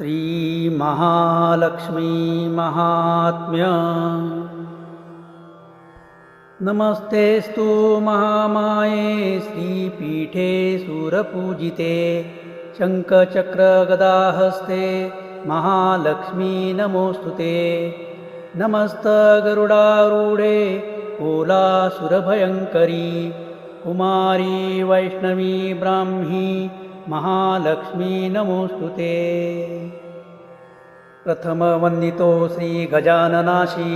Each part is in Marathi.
श्रीमहालक्ष्मी महात्म्य नमस्तेस्तु महामाये श्रीपीठे सुरपूजिते शङ्खचक्रगदाहस्ते महालक्ष्मी नमोऽस्तु ते। नमस्तगरुडारूढे ओलासुरभयङ्करी कुमारी वैष्णवी ब्राह्मी महालक्ष्मी नमोऽस्तु ते। प्रथमवन्दितो श्रीगजाननाशी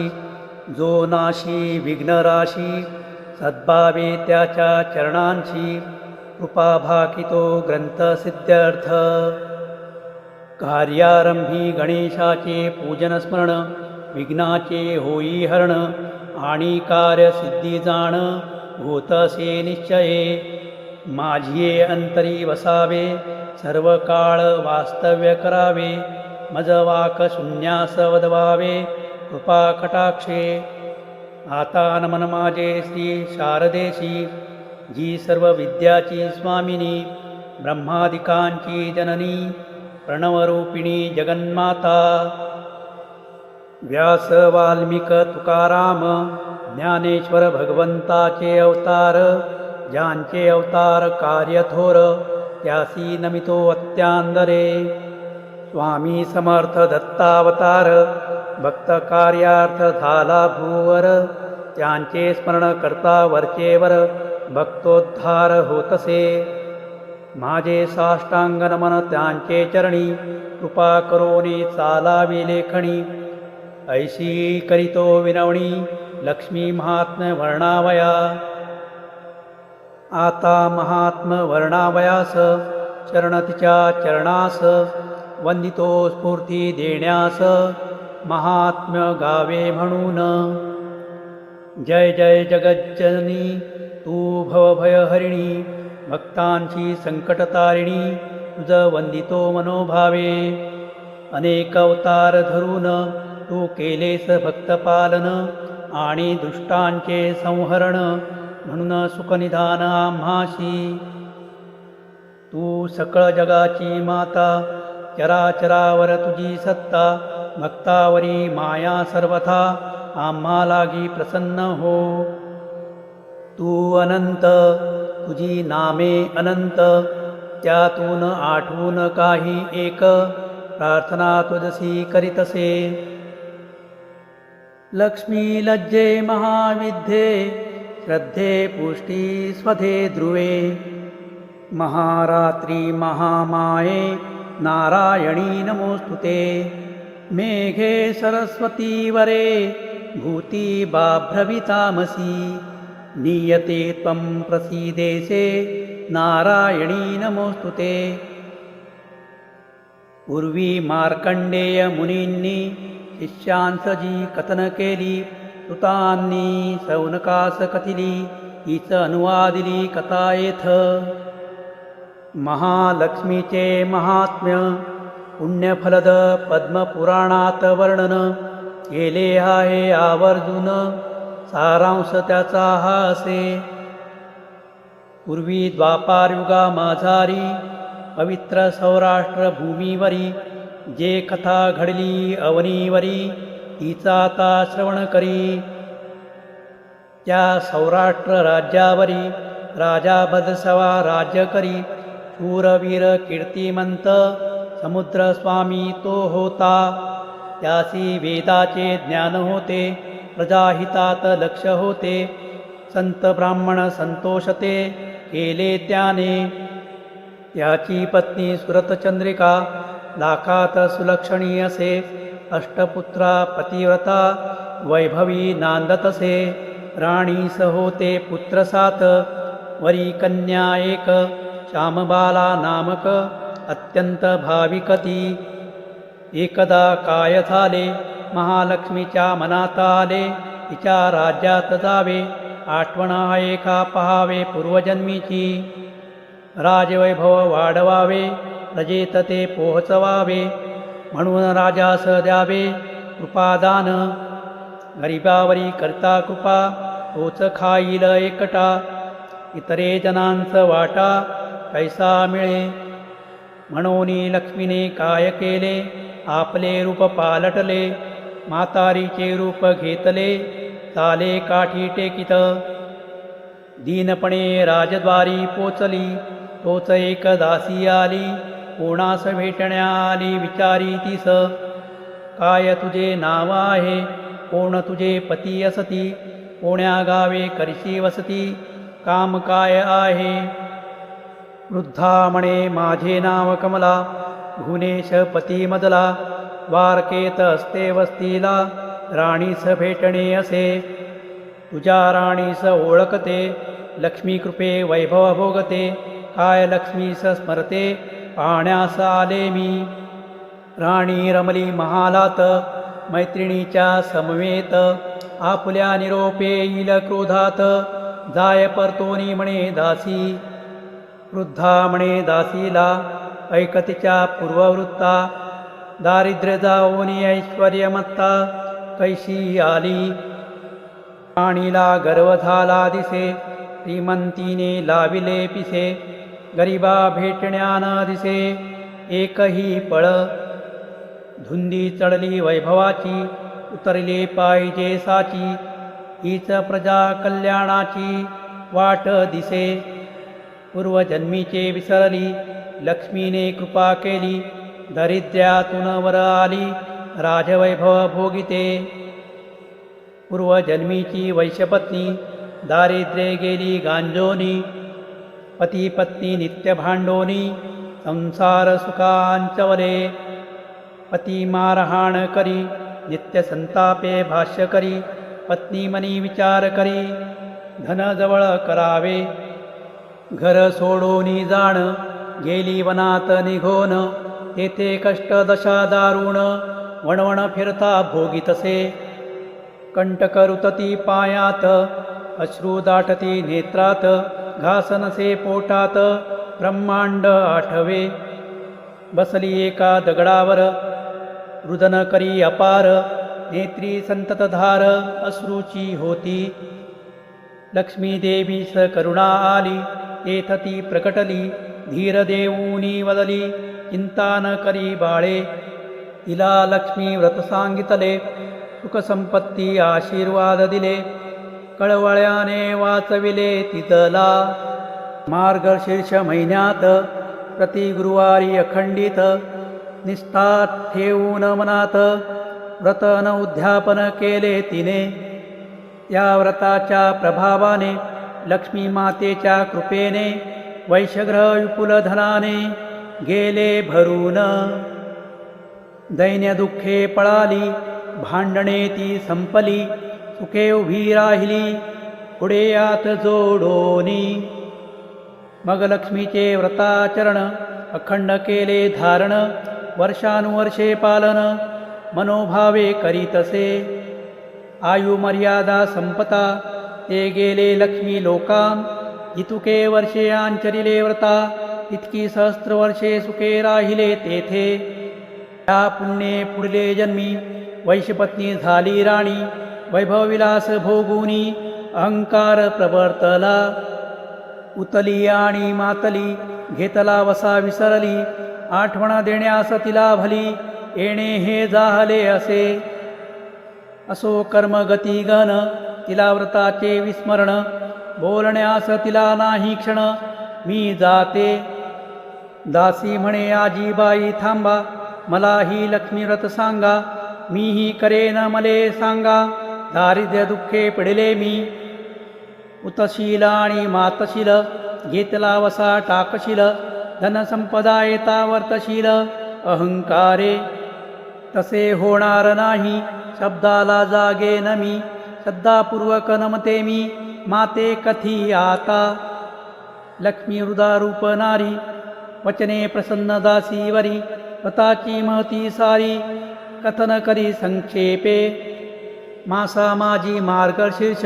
जो नाशी विघ्नराशी सद्भावे त्याच्या चरणांशी कृपाभाकितो ग्रंथसिद्ध्यर्थ कार्यारंभी गणेशाचे पूजन स्मरण विघ्नाचे होई हरण आणि कार्यसिद्धी जाण होतसे निश्चये। माझिये अंतरी वसावे सर्व काळ वास्तव्य करावे मज वाक शून्यास वदवावे कृपा कटाक्षे आता नमन माझे श्री शारदेशी जी सर्व विद्याची स्वामिनी ब्रह्मादिकांची जननी प्रणवरूपिणी जगन्माता। व्यास वाल्मिक तुकाराम ज्ञानेश्वर भगवंताचे अवतार ज्यांचे अवतार कार्यथोर त्यासी नमितो अत्यांदरे स्वामी समर्थ दत्तावतार भक्त कार्यार्थ झाला भूवर त्यांचे स्मरण करता वरचेवर भक्तोद्धार होतसे। माझे साष्टांग नमन त्यांचे चरणी कृपा करोनी चालावी लेखणी। ऐशी करितो विनवणी लक्ष्मी महात्म्य वर्णावया। आता महात्म वर्णावयास चरण तिच्या चरणास वंदितो स्फूर्ती देण्यास महात्म्य गावे म्हणून. जय जय जगज्जननी तू भवभयहरिणी भक्तांची संकटतारिणी तुझ वंदितो मनोभावे. अनेक अवतार धरून तू केलेस भक्तपालन आणि दुष्टांचे संहरण म्हणून सुखनिधान आम्हाशी तू सकळ जगाची माता चराचरावर तुझी सत्ता भक्तावरी माया सर्वथा आम्हा लागी प्रसन्न हो. तू अनंत तुझी नामे अनंत त्यातून आठवून काही एक प्रार्थना तुझसी करीतसे. लक्ष्मी लज्जे महाविद्ये श्रद्धे पुष्टि स्वधे ध्रुवे। महारात्रि महामाये नारायणी नमोऽस्तु ते। मेघे सरस्वतीवरे भूतिबाभ्रवितामसि नीयते त्वं प्रसीदेशे नारायणी नमोऽस्तु ते। पूर्वी मार्कण्डेयमुनिन्नि शिष्यांसजी कथनकेली। कृतांनी सौनकास कथिली हीच अनुवादिली कथा येथ महालक्ष्मीचे महात्म्य पुण्यफलद पद्मपुराणात वर्णन केले आहे आवर्जून सारांश त्याचा हा असे पूर्वी द्वापारयुगा माझारी पवित्र सौराष्ट्र भूमीवरी जे कथा घडली अवनीवरी तिचा आता श्रवण करी त्या सौराष्ट्र राज्यावरी राजा बदसवा राज्य करी शूरवीर कीर्तिमंत समुद्रस्वामी तो होता। त्यासी वेदाचे ज्ञान होते प्रजाहितात लक्ष होते संत ब्राह्मण संतोषते केले त्याने। त्याची पत्नी सुरतचंद्रिका लाखात सुलक्षणी असे अष्टपुत्रा पतिव्रता वैभवी नांदतसे राणी सहोते पुत्र सात वरी कन्या एक श्यामबाला नामक अत्यंत भाविकती एकदा काय झाले महालक्ष्मीच्या मनात आले तिच्या राज्यात जावे आठवणा एका पहावे पूर्वजन्मीची राजवैभव वाढवावे रजेत ते पोहोचवावे म्हणून राजास द्यावे कृपादान गरिबावरी करता कृपा तोच खाईल एकटा. इतरे जनांच वाटा कैसा मिळे. म्हणून लक्ष्मीने काय केले आपले रूप पालटले म्हातारीचे रूप घेतले चाले काठी टेकित. दीनपणे राजद्वारी पोचली तोच एक दासी आली. कोणास भेटण्या आली विचारी काय तुझे नाव आहे? कोण तुझे पती असती? कोण्या गावे करशी वसती? काम काय आहे? वृद्धा म्हणे माझे नाव कमला। भुवनेश पती मदला। वारकेत असते वस्तीला। राणीस भेटणे असे। तुझ्या राणीस ओळखते। लक्ष्मी कृपे वैभव भोगते। काय लक्ष्मीस स्मरते? पाहण्यास आले मी. राणी रमली महालात मैत्रिणीच्या समवेत आपल्या निरोपे येईल क्रोधात. जाय परतोनी म्हणे दासी वृद्धा म्हणे दासीला ऐकतीच्या पूर्ववृत्ता. दारिद्र्य जाऊनी ऐश्वर्यमत्ता कैशी आली? राणीला गर्व झाला दिसे श्रीमंतीने लाविले पिसे. गरिबा भेटण्यान दिसे एकही पळ. धुंदी चढली वैभवाची उतरले पाहिजे साची हीच प्रजा कल्याणाची वाट दिसे. पूर्वजन्मीचे विसरली लक्ष्मीने कृपा केली दारिद्र्यातून वर आली राजवैभव भोगिते. पूर्वजन्मीची वैश्यपत्नी दारिद्र्ये गेली गांजोनी पती पत्नी नित्यभांडोनी संसार सुखांचवले पती मारहाण करी नित्य संतापे भाष्य करी पत्नी मनी विचार करी धन जवळ करावे। घर सोडोनी जाण गेली वनात निघोन तेथे कष्ट दशा दारुण वणवण फिरता भोगितसे कंटक रुतती पायात अश्रू दाटती नेत्रात घासनसे पोटात ब्रह्मांड आठवे. बसली एका दगडावर रुदन करी अपार नेत्री संततधार अश्रूची होती. लक्ष्मी स करुणा आली तेथ ती प्रकटली धीर देऊनी वदली चिंता न करी बाळे. तिला लक्ष्मी व्रत सांगितले सुखसंपत्ती आशीर्वाद दिले. कळवळ्याने वाचविले तिथला. मार्गशीर्ष महिन्यात प्रति गुरुवारी अखंडित निष्ठा ठेवून मनात व्रतन उद्यापन केले तिने. त्या व्रताच्या प्रभावाने लक्ष्मी मातेच्या कृपेने वैशग्रह विपुल धनाने गेले भरून. दैन्य दुःखे पळाली भांडणे ती संपली. तुके उभी राहिली पुढे आत जोडोनी. मग लक्ष्मीचे व्रताचरण अखंड केले धारण वर्षानुवर्षे पालन मनोभावे करीतसे आयु मर्यादा संपता ते गेले लक्ष्मी लोकां इतुके वर्षे आंचरिले व्रता इतकी सहस्त्र वर्षे सुखे राहिले तेथे. या पुण्ये पुढले जन्मी वैशपत्नी झाली राणी वैभवविलास भोगुनी अहंकार प्रवर्तला। उतली आणि मातली घेतला वसा विसरली आठवण देण्यास तिला भली येणे हे जाहले असे। असो कर्म गती गण तिला व्रताचे विस्मरण बोलण्यास तिला नाही क्षण मी जाते। दासी म्हणे आजीबाई थांबा मला ही लक्ष्मीव्रत सांगा मीही करेन मले सांगा। दारिद्र्य दुःखे पिडले मी. उतशील आणि मातशील घेतला वसा टाकशील धनसंपदा येता वर्तशील अहंकारे तसे होणार नाही शब्दाला जागे न मी श्रद्धापूर्वक नमते मी. माते कथी आता? लक्ष्मी हृदारूप नारी वचने प्रसन्न दासीवरी व्रताची महती सारी कथन करी संक्षेपे. मासा माझी मार्गशीर्ष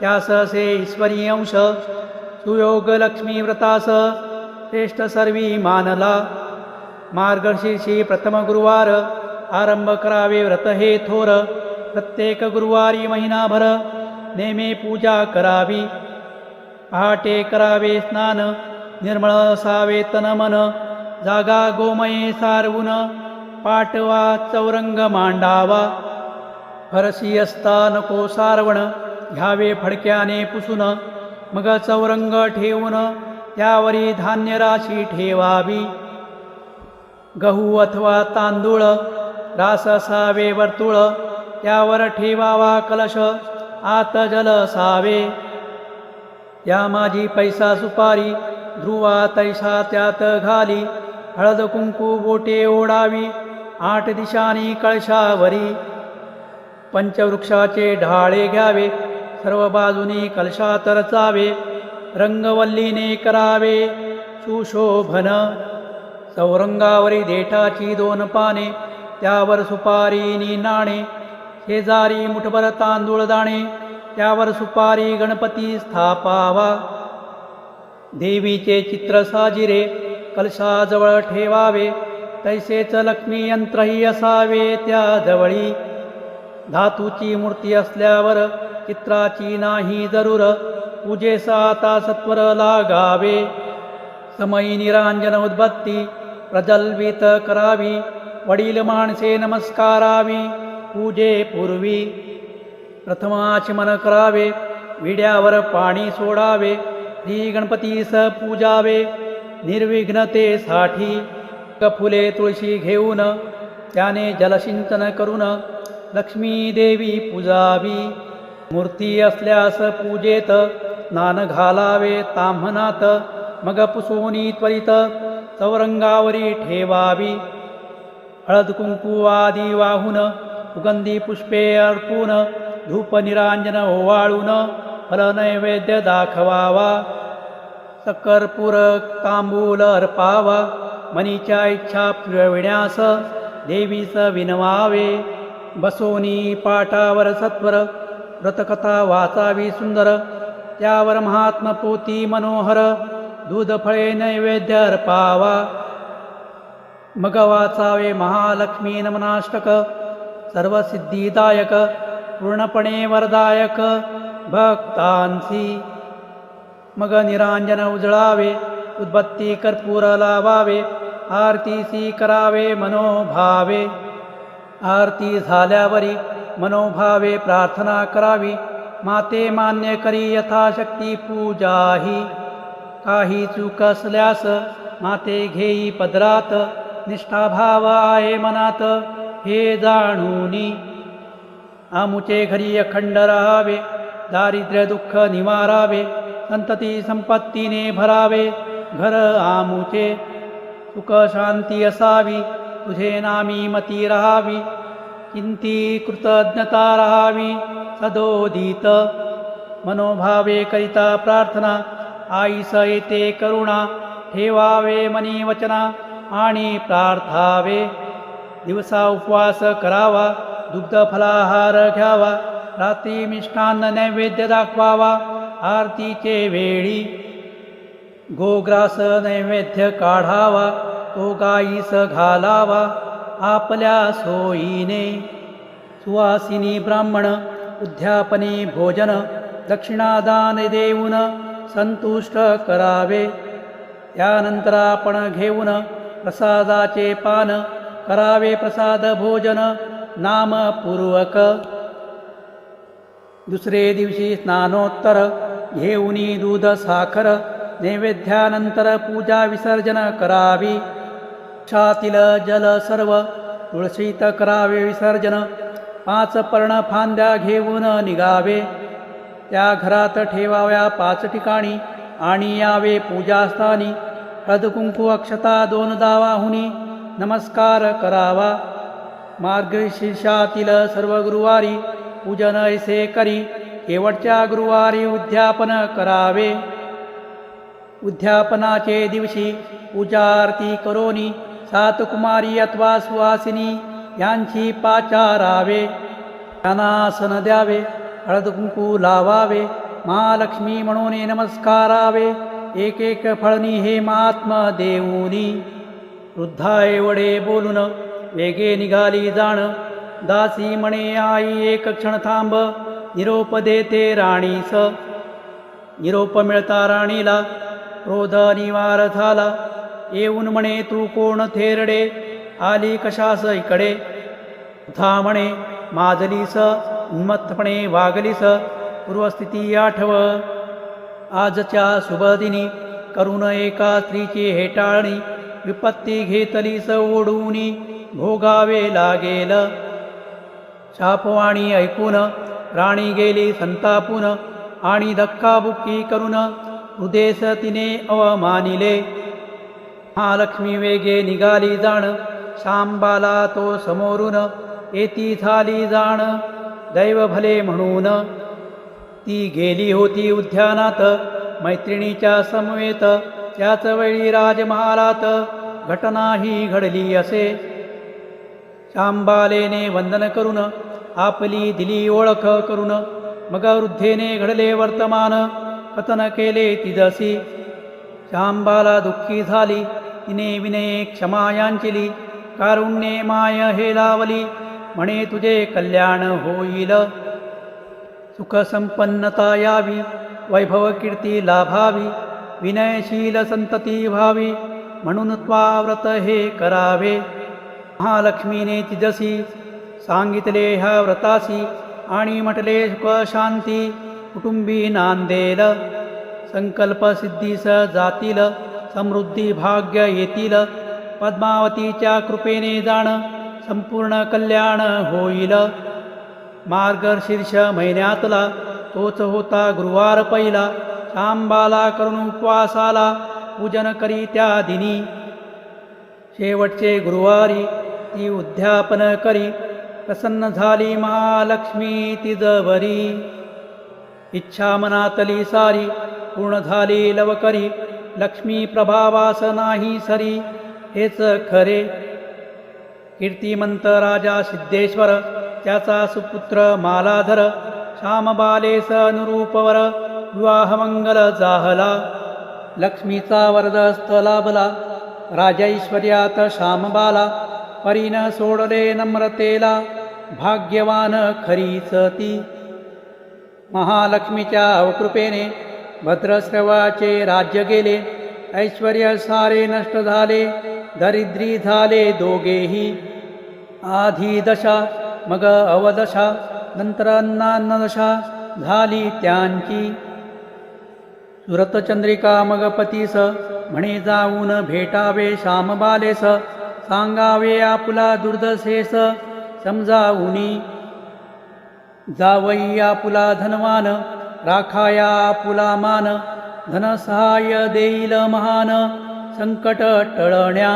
त्यास असे ईश्वरी अंश सुयोग लक्ष्मी व्रतास श्रेष्ठ सर्वी मानला मार्गशीर्षी प्रथम गुरुवार आरंभ करावे व्रत हे थोर। प्रत्येक गुरुवारी महिनाभर नेमे पूजा करावी। पहाटे करावे स्नान निर्मळ असावे तन मन। जागा गोमये सारवून पाटवा चौरंग मांडावा। फरसी असता नको सारवण घ्यावे फडक्याने पुसून मग चौरंग ठेवून त्यावरी धान्य राशी ठेवावी. गहू अथवा तांदूळ रास असावे वर्तुळ त्यावर ठेवावा कलश आत जल असावे. या माझी पैसा सुपारी ध्रुवा तैसा त्यात घाली हळद कुंकू बोटे ओढावी आठ दिशानी कळशावरी. पंचवृक्षाचे ढाळे घ्यावे सर्व बाजूनी कलशात रचावे रंगवल्लीने करावे सुशोभन. चौरंगावरी देठाची दोन पाने त्यावर सुपारीनी नाणे शेजारी मुठभर तांदूळ दाणे त्यावर सुपारी गणपती स्थापावा. देवीचे चित्र साजिरे कलशाजवळ ठेवावे तैसेच लक्ष्मी यंत्रही असावे त्याजवळी. धातूची मूर्ती असल्यावर चित्राची नाही जरूर. पूजेसा आता सत्वर लागावे. समयी निरांजन उद्बत्ती प्रजल्वित करावी. वडील माणसे नमस्कारावी. पूजेपूर्वी प्रथमाचमन करावे. विड्यावर पाणी सोडावे. श्री गणपतीस पूजावे. निर्विघ्नतेसाठी फुले तुळशी घेऊन त्याने जलसिंचन करून लक्ष्मी देवी पूजावी. मूर्ती असल्यास पूजेत नान घालावे ताम्हनात. मग पुसोनी त्वरित चौरंगावरी ठेवावी. हळद कुंकू आदी वाहून सुगंधी पुष्पे अर्पून धूप निरांजन ओवाळून फल नैवेद्य दाखवावा. सकरपूर तांबूल अर्पावा. मनीच्या इच्छा पुरविण्यास देवीस विनवावे. बसोनी पाठावर सत्वर व्रतकथा वाचावी सुंदर त्यावर महात्म पोती मनोहर दूध फळे नैवेद्य अर्पावा. मग वाचावे महालक्ष्मी नमनाष्टक सर्वसिद्धिदायक पूर्णपणे वरदायक भक्तांसी. मग निरांजन उजळावे उद्बत्ती कर्पूर लावावे आरतीसी करावे मनोभावे. आरती झाल्यावरी मनोभावे प्रार्थना करावी. माते मान्य करी यथाशक्ती पूजाही. काही चूक असल्यास माते घेई पदरात. निष्ठाभाव आहे मनात हे जाणूनी. आमुचे घरी अखंड राहावे दारिद्र्य दुःख निवारावे संतती संपत्तीने भरावे. घर आमुचे सुख शांती असावी. तुझे नामी मती राहावी. चिंती कृतज्ञता राहावी. सदोदित मनोभावे करिता प्रार्थना. आईस येते करुणा. ठेवावे मनी वचना. आणि प्रार्थावे. दिवसा उपवास करावा. दुग्ध फलाहार घ्यावा. रात्री मिष्टान्न नैवेद्य दाखवावा. आरतीचे वेळी गोग्रास नैवेद्य काढावा. तो गाईस घालावा आपल्या सोयीने. सुवासिनी ब्राह्मण उद्यापने भोजन दक्षिणादान देऊन संतुष्ट करावे. त्यानंतर आपण घेऊन प्रसादाचे पान करावे प्रसाद भोजन नामपूर्वक. दुसरे दिवशी स्नानोत्तर घेऊनी दूध साखर नैवेद्यानंतर पूजा विसर्जन करावी. छातील जल सर्व तुळशीत करावे विसर्जन पाच पर्ण फांद्या घेऊन निघावे. त्या घरात ठेवाव्या पाच ठिकाणी आणि यावे पूजास्थानी. हळदकुंकू अक्षता दोन दावाहुनी नमस्कार करावा. मार्गशीर्षातील सर्व गुरुवारी पूजन ऐसे करी शेवटच्या गुरुवारी उद्यापन करावे. उद्यापनाचे दिवशी पूजा आरती करोनी सातकुमारी अथवा सुवासिनी यांची पाचारावे त्यांना द्यावे हळद कुंकू लावावे महालक्ष्मी म्हणून नमस्कारावे एक एक फळनी हे महात्म देऊनी. वृद्धाय वडे बोलून वेगे निघाली जाण दासी म्हणे आई एक क्षण थांब निरोप देते राणीस. निरोप मिळता राणीला क्रोध निवार झाला येऊन म्हणे तू कोण थेरडे? आली कशास इकडे? था म्हणे माजलीस उन्मत्तपणे वागलीस पूर्वस्थिती आठव. आजच्या शुभदिनी करून एका स्त्रीची हेटाळणी विपत्ती घेतलीस ओढूनी भोगावे लागेल. शापवाणी ऐकून राणी गेली संतापून आणि धक्काबुक्की करून हृदेस तिने अवमानिले. महालक्ष्मी वेगे निघाली जाण शांबाला तो समोरून येती झाली जाण दैव भले म्हणून. ती गेली होती उद्यानात मैत्रिणीच्या समवेत त्याच वेळी राजमहालात घटना ही घडली असे. शांबालेने वंदन करून आपली दिली ओळख करून मग वृद्धेने घडले वर्तमान कथन केले तिजसी. शांबाला दुःखी झाली तिने विनये क्षमायांचिली कारुण्ये माय हे लावली म्हणे तुझे कल्याण होईल. सुखसंपन्नता यावी वैभव कीर्ती लाभावी विनयशील संतती व्हावी म्हणून त्वा व्रत हे करावे. महालक्ष्मीने तिजसी सांगितले ह्या व्रतासी आणि म्हटले सुख शांती कुटुंबी नांदेल. संकल्प सिद्धीस जातील. समृद्धी भाग्य येतील. पद्मावतीच्या कृपेने जाण संपूर्ण कल्याण होईल. मार्गशीर्ष महिन्यातला तोच होता गुरुवार पहिला. सांबाला करून उपवासाला पूजन करी त्या दिनी. शेवटचे गुरुवारी ती उद्यापन करी. प्रसन्न झाली महालक्ष्मी तिजवरी. इच्छा मनातली सारी पूर्ण झाली लवकरी. लक्ष्मी प्रभावास नाही सरी. हेच खरे. कीर्तिमंत राजा सिद्धेश्वर त्याचा सुपुत्र मालाधर श्यामबालेस अनुरूपवर विवाहमंगल जाहला. लक्ष्मीचा वरदस्त लाभला. राजैश्वर्यात श्यामबाला परीन सोडले नम्रतेला. भाग्यवान खरीच ती. महालक्ष्मीच्या अवकृपेने भद्रश्रवाचे राज्य गेले ऐश्वर सारे नष्ट झाले दरिद्री झाले दोघेही. आधी दशा मग अवदशा नंतर अन्नान्नदशा झाली त्यांची. सुरतचंद्रिका मग पतीस म्हणे जाऊन भेटावे श्यामबालेस सांगावे आपुला दुर्दशेस समजावुनी. जावई आपुला धनवान राखाया पुलामान धनसहाय्य देईल महान संकट टळण्या.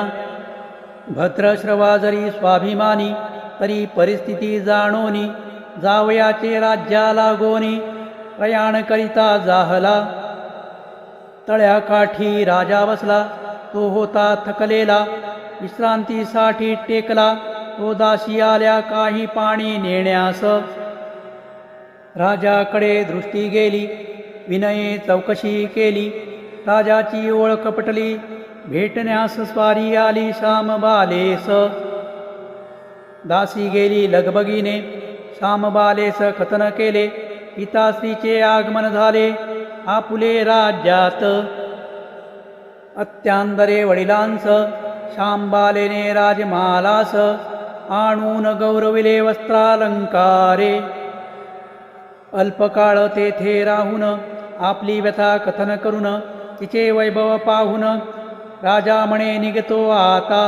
भद्रश्रवा जरी स्वाभिमानी तरी परिस्थिती जाणोनी जावयाचे राज्याला गोनी प्रयाण करिता जाहला तळ्याकाठी राजा बसला तो होता थकलेला विश्रांतीसाठी टेकला तो दासी आल्या काही पाणी नेण्यास. राजाकडे दृष्टी गेली विनये चौकशी केली. राजाची ओळख पटली भेटण्यास स्वारी आली श्यामबालेस. दासी गेली लगबगीने श्यामबालेस कथन केले पिताश्रीचे आगमन झाले आपुले राज्यात. अत्यांदरे वडिलांस शांबालेने राजमालास आणून गौरविले वस्त्रालंकारे. अल्पकाळ तेथे राहून आपली व्यथा कथन करून तिचे वैभव पाहून राजा म्हणे निघतो आता.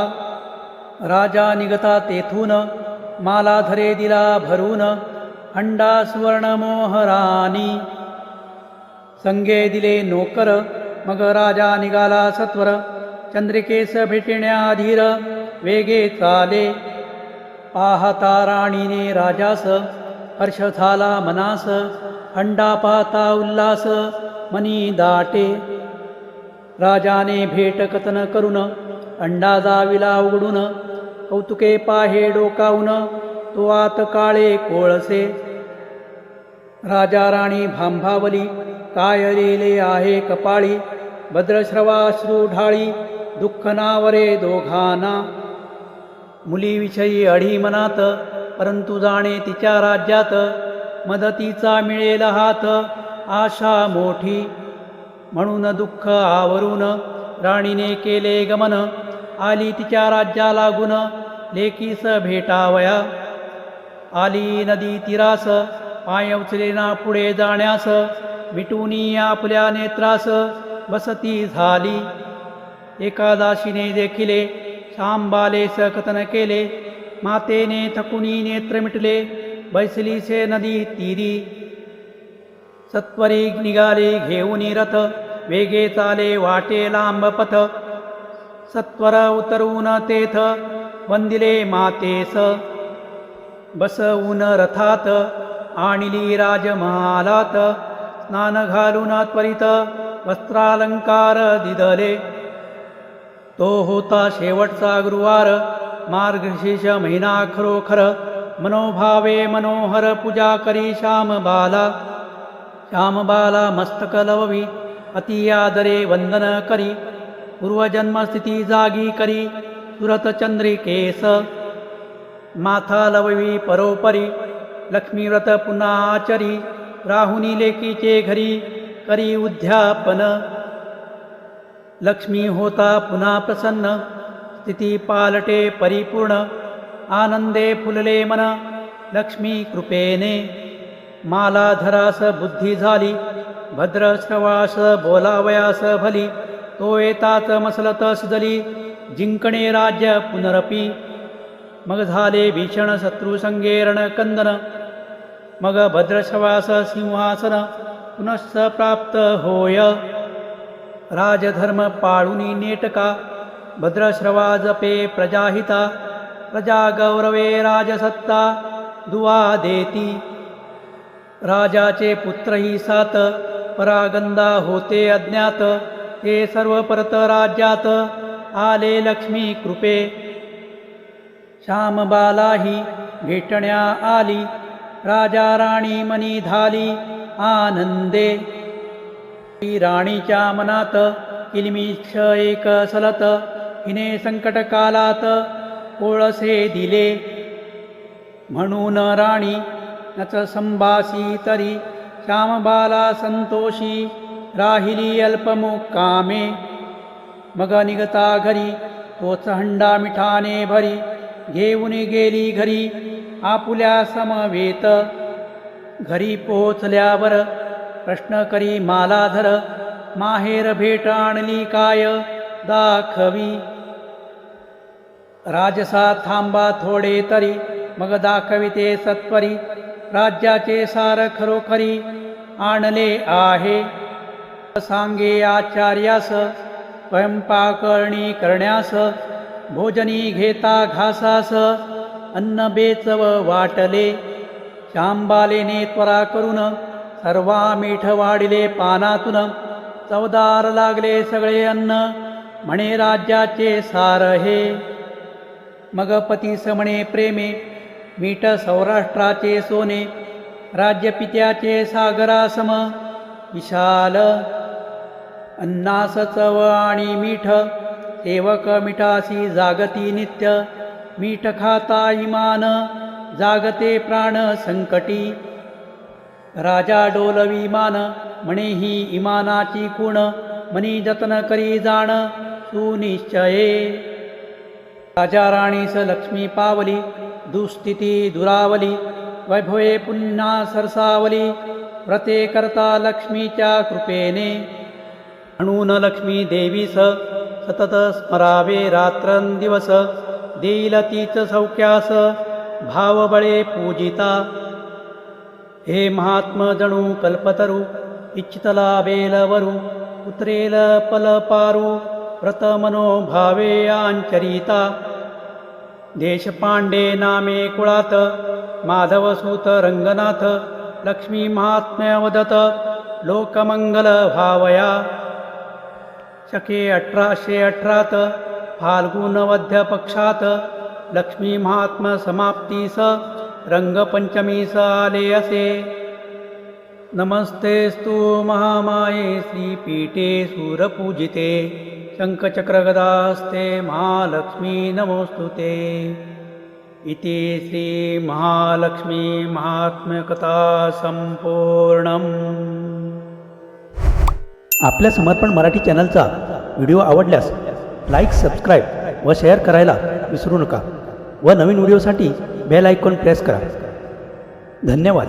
राजा निघता तेथून माला धरे दिला भरून हंडा सुवर्ण मोहरानी संगे दिले नोकर मग राजा निघाला सत्वर. चंद्रिकेस भेटण्याधीर वेगे चाले. पाहता राणीने राजास हर्ष झाला मनास हंडा पाहता उल्हास मनी दाटे. राजाने भेट कथन करून अंडा जाविला उघडून कौतुके पाहे डोकावून तो आत काळे कोळसे. राजा राणी भांभावली काय लिहिले आहे कपाळी भद्रश्रवाश्रू ढाळी दुःख नावरे दोघाना. मुलीविषयी अढी मनात परंतु जाणे तिच्या राज्यात मदतीचा मिळेल हात आशा मोठी. म्हणून दुःख आवरून राणीने केले गमन आली तिच्या राज्या लागून लेकीस भेटावया. आली नदी तिरास पाय उचलेना पुढे जाण्यास मिटूनी आपल्या नेत्रास बसती झाली. एकादाशीने देखिले शांबालेस कथन केले मातेने थकुनी नेत्र मिटले बैसलीसे नदी तीरी। सत्वरी निघाली घेऊनी रथ वेगे चाले वाटे लांब पथ। सत्वर उतरून तेथ वंदिले मातेस। बसवून रथात आणली राजमहालात स्नान घालून त्वरित वस्त्रालंकार दिदले। तो होता शेवटचा गुरुवार मार्गशीर्ष महिना खरोखर मनोभावे मनोहर पूजा करी श्याम बाला। श्याम बाला मस्तक लववी अति आदरे वंदन करी। पूर्वजन्मस्थिती जागी करी सुरत चंद्रिकेस माथा लववी परोपरी लक्ष्मीव्रत पुन्हा आचरी। राहुनी लेकीचे घरी करी उद्यापन। लक्ष्मी होता पुन्हा प्रसन्न। स्थिती पालटे परिपूर्ण। आनंदे फुलले मन। लक्ष्मी कृपेने। मालाधरास बुद्धी झाली। भद्रश्रवास बोलावयास भली। तो येताच मसलत सुजली। जिंकणे राज्य पुनरपी। मग झाले भीषण शत्रुसंगेरण कंदन मग भद्रश्रवास सिंहासन। पुनश्च प्राप्त होय। राजधर्म पाळुनी नेटका। भद्रश्रवा जपे प्रजाहिता प्रजा गौरवे राजसत्ता दुवा देती। राजाचे पुत्रही सात परागंदा होते अज्ञात। ते सर्व परत राज्यात आले लक्ष्मी कृपे। श्यामबालाही भेटण्या आली राजा राणी मनी धाली आनंदे। ती राणीच्या मनात किलमिष एक सलत हिने संकटकालात कोळसे दिले. म्हणून राणी नच संभासी तरी श्यामबाला संतोषी राहिली अल्पमुक्कामे. मग निघता घरी तोच हंडा मिठाने भरी घेऊन गेली घरी आपुल्या समवेत. घरी पोचल्यावर प्रश्न करी मालाधर माहेर भेट आणली काय दाखवी. राजसा थांबा थोडे तरी मग दाखविते सत्वरी राज्याचे सार खरोखरी आणले आहे. सांगे आचार्यास स्वयंपाकरणी करण्यास भोजनी घेता घासास अन्न बेचव वाटले. शांबालेने त्वरा करून सर्वा मीठ वाढिले पानातून चवदार लागले सगळे अन्न म्हणे राज्याचे सार हे. मग पती समणे प्रेमे मीठ सौराष्ट्राचे सोने राज्यपित्याचे सागरासम विशाल अन्नास चव आणि मीठ सेवक मिठासी जागती नित्य मीठ खाता इमान जागते प्राण संकटी राजा डोलवी मान म्हणे ही इमानाची कुण मनी जतन करी जाण सुनिश्चये. राजा राणीस लक्ष्मी पावली दुस्थिती दुरावली वैभवे पुन्हा सरसावली व्रते करता लक्ष्मीच्या कृपेने. म्हणून लक्ष्मी देवीस सतत स्मरावे रात्रंदिवस देईल तीच सौख्यास भावबळे पूजिता. हे महात्म जणू कल्पतरू इच्छितला बेलवरू उतरेल पलपारू व्रत मनोभावे आंचरिता देशपांडे नामे कुळात। माधवसूत रंगनाथ लक्ष्मी लोकमङ्गलभावया। लोकमंगल भावया शके अठराशे अठरात फाल्गुनवध्यपक्षात। लक्ष्मीमहात्मसमाप्तीस पक्षात रंगपंचमीस आले असे नमस्तेस्तु महामाये श्रीपीठे सूरपूजिते। शङ्खचक्रगदास्ते महालक्ष्मी नमोऽस्तु ते। इति श्रीमहालक्ष्मीमहात्म्यकथा महात्म्यकथा आपल्या समर्पण मराठी चॅनलचा व्हिडिओ आवडल्यास लाईक सबस्क्राईब व शेअर करायला विसरू नका व नवीन व्हिडिओसाठी बेल आयकॉन प्रेस करा. धन्यवाद.